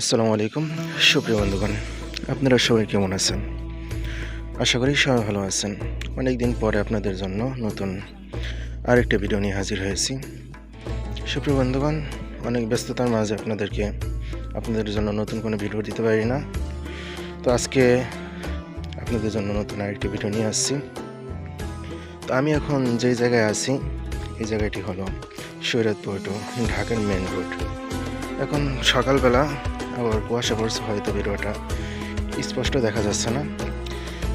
আসসালামু আলাইকুম। সুপ্রিয় বন্ধুগণ, আপনারা সবাই কেমন আছেন? আশা করি সবাই ভালো আছেন। অনেক দিন পরে আপনাদের জন্য নতুন আরেকটা ভিডিও নিয়ে হাজির হয়েছি। সুপ্রিয় বন্ধুগণ, অনেক ব্যস্ততার মাঝে আপনাদেরকে আপনাদের জন্য নতুন কোনো ভিডিও দিতে পারি না। তো আজকে আপনাদের জন্য নতুন আরেকটি ভিডিও নিয়ে আসছি। তো আমি এখন যেই জায়গায় আছি, এই জায়গাটি হলো সৈরতপুর টু ঢাকার মেন রোড। এখন সকালবেলা আবার কুয়াশা পড়ছে হয়তো ভিডিওটা। স্পষ্ট দেখা যাচ্ছে না।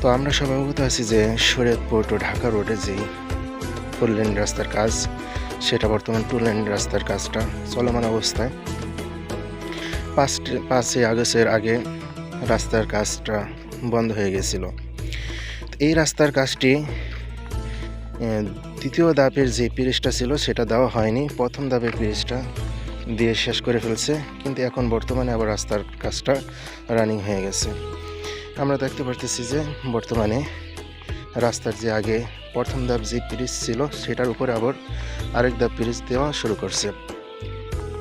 তো আমরা সবাই অবগত আছি যে শরীয়তপুর টু ঢাকা রোডে যে ফোর লেন রাস্তার কাজ, সেটা বর্তমান টু লেন রাস্তার কাজটা চলমান অবস্থায়। পাঁচ পাঁচই আগস্টের আগে রাস্তার কাজটা বন্ধ হয়ে গেছিল। এই রাস্তার কাজটি দ্বিতীয় ধাপের যে পিরিজটা ছিল সেটা দেওয়া হয়নি। প্রথম ধাপের পিরিজটা দিয়ে শেষ করে ফেলছে, কিন্তু এখন বর্তমানে আবার রাস্তার কাজটা রানিং হয়ে গেছে। আমরা দেখতে পারতেছি যে বর্তমানে রাস্তার যে আগে প্রথম ধাপ যে ব্রিজ ছিল, সেটার উপরে আবার আরেক ধাপ ব্রিজ দেওয়া শুরু করছে।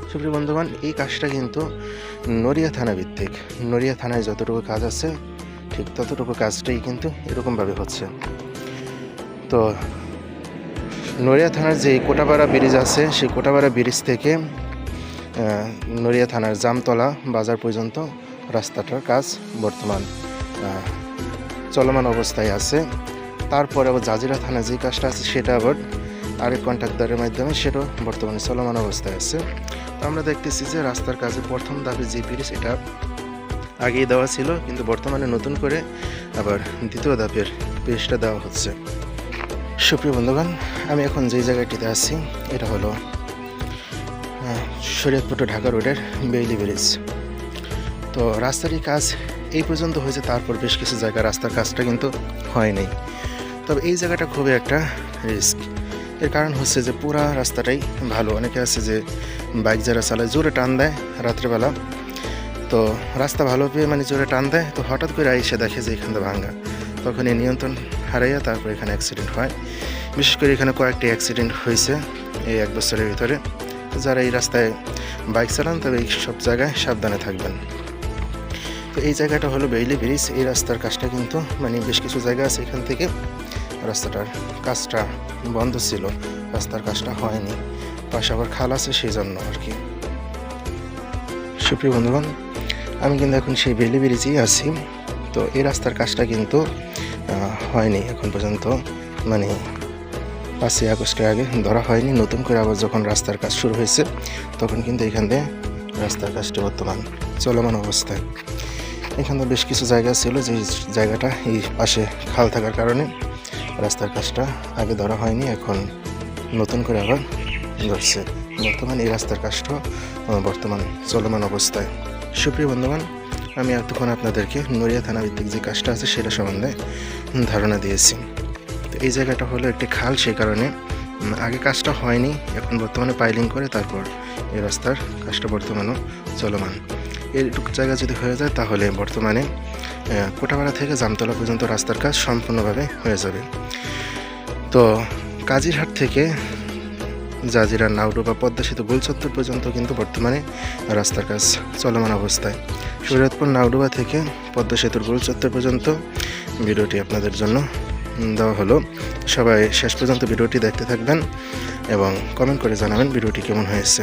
সুপ্রিয় বন্ধুগণ, এই কাজটা কিন্তু নড়িয়া থানা ভিত্তিক। নড়িয়া থানায় যতটুকু কাজ আছে, ঠিক ততটুকু কাজটাই কিন্তু এরকমভাবে হচ্ছে। তো, নড়িয়া থানার যে কোটাপাড়া ব্রিজ আছে, সেই কোটাপাড়া ব্রিজ থেকে নড়িয়া থানার জামতলা বাজার পর্যন্ত রাস্তাটার কাজ বর্তমান চলমান অবস্থায় আছে। তারপরে আবার জাজিরা থানা যে কাজটা আছে সেটা আবার আরেক কন্ট্রাক্টরের মাধ্যমে সেটাও বর্তমানে চলমান অবস্থায় আছে। তো আমরা দেখতেছি যে রাস্তার কাজে প্রথম ধাপে যে ব্রিজ এটা আগেই দেওয়া ছিল, কিন্তু বর্তমানে নতুন করে আবার দ্বিতীয় ধাপের ব্রিজটা দেওয়া হচ্ছে। সুপ্রিয় বন্ধুগণ, আমি এখন যে জায়গাটিতে আছি, এটা হলো শরীয়তপুর ঢাকা রোডের বেইলি ব্রিজ তো রাস্তারই কাজ এই পর্যন্ত হয়েছে, তারপর বেশ কিছু জায়গা রাস্তার কাজটা কিন্তু হয়নি। তবে এই জায়গাটা খুবই একটা রিস্ক এর কারণ হচ্ছে যে পুরা রাস্তাটাই ভালো। অনেকে আছে যে বাইক যারা চালায়, জোরে টান দেয় রাত্রেবেলা। তো রাস্তা ভালো পেয়ে মানে জোরে টান দেয়, তো হঠাৎ করে এসে দেখে যে এখানটা ভাঙ্গা। তখন এই নিয়ন্ত্রণ হারাইয়া তারপর এখানে অ্যাক্সিডেন্ট হয়। বিশেষ করে এখানে কয়েকটি অ্যাক্সিডেন্ট হয়েছে এই এক বছরের ভিতরে। যারা এই রাস্তায় বাইক চালান, তবে এই সব জায়গায় সাবধানে থাকবেন। তো এই জায়গাটা হলো বেইলি ব্রিজ এই রাস্তার কাজটা কিন্তু মানে বেশ কিছু জায়গা আছে এখান থেকে। রাস্তাটার কাজটা বন্ধ ছিল, রাস্তার কাজটা হয়নি। পাশে আবার খাল আছে, সেই জন্য আর কি। সুপ্রিয় বন্ধুগণ, আমি কিন্তু এখন সেই বেইলি ব্রিজেই আছি। তো এই রাস্তার কাজটা কিন্তু হয়নি এখন পর্যন্ত। মানে পাঁচই আগস্টের আগে ধরা হয়নি। নতুন করে আবার যখন রাস্তার কাজ শুরু হয়েছে, তখন কিন্তু এখান দিয়ে রাস্তার কাজটি বর্তমান চলমান অবস্থায়। এখানে বেশ কিছু জায়গা ছিল, যে জায়গাটা এই পাশে খাল থাকার কারণে রাস্তার কাজটা আগে ধরা হয়নি, এখন নতুন করে আবার ধরছে। বর্তমান এই রাস্তার কাজটা বর্তমান চলমান অবস্থায়। সুপ্রিয় বন্ধুগণ, আমি এতক্ষণ আপনাদেরকে নড়িয়া থানা ভিত্তিক যে কাজটা আছে, সেটা সম্বন্ধে ধারণা দিয়েছি। এই জায়গাটা হলো একটি খাল সেই কারণে আগে কাজটা হয়নি, এখন বর্তমানে পাইলিং করে তারপর এই রাস্তার কাজটা বর্তমানেও চলমান। এইটুকু জায়গা যদি হয়ে যায়, তাহলে বর্তমানে কোটাপাড়া থেকে জামতলা পর্যন্ত রাস্তার কাজ সম্পূর্ণভাবে হয়ে যাবে। তো কাজিরহাট থেকে জাজিরা, নাউডো বা পদ্মা সেতু, গোলচত্বর পর্যন্ত কিন্তু বর্তমানে রাস্তার কাজ চলমান অবস্থায়। শরীয়তপুর, নাউডুবা থেকে পদ্মা সেতুর, গোলচত্বর পর্যন্ত ভিডিওটি আপনাদের জন্য দেওয়া হলো। সবাই শেষ পর্যন্ত ভিডিওটি দেখতে থাকবেন এবং কমেন্ট করে জানাবেন ভিডিওটি কেমন হয়েছে।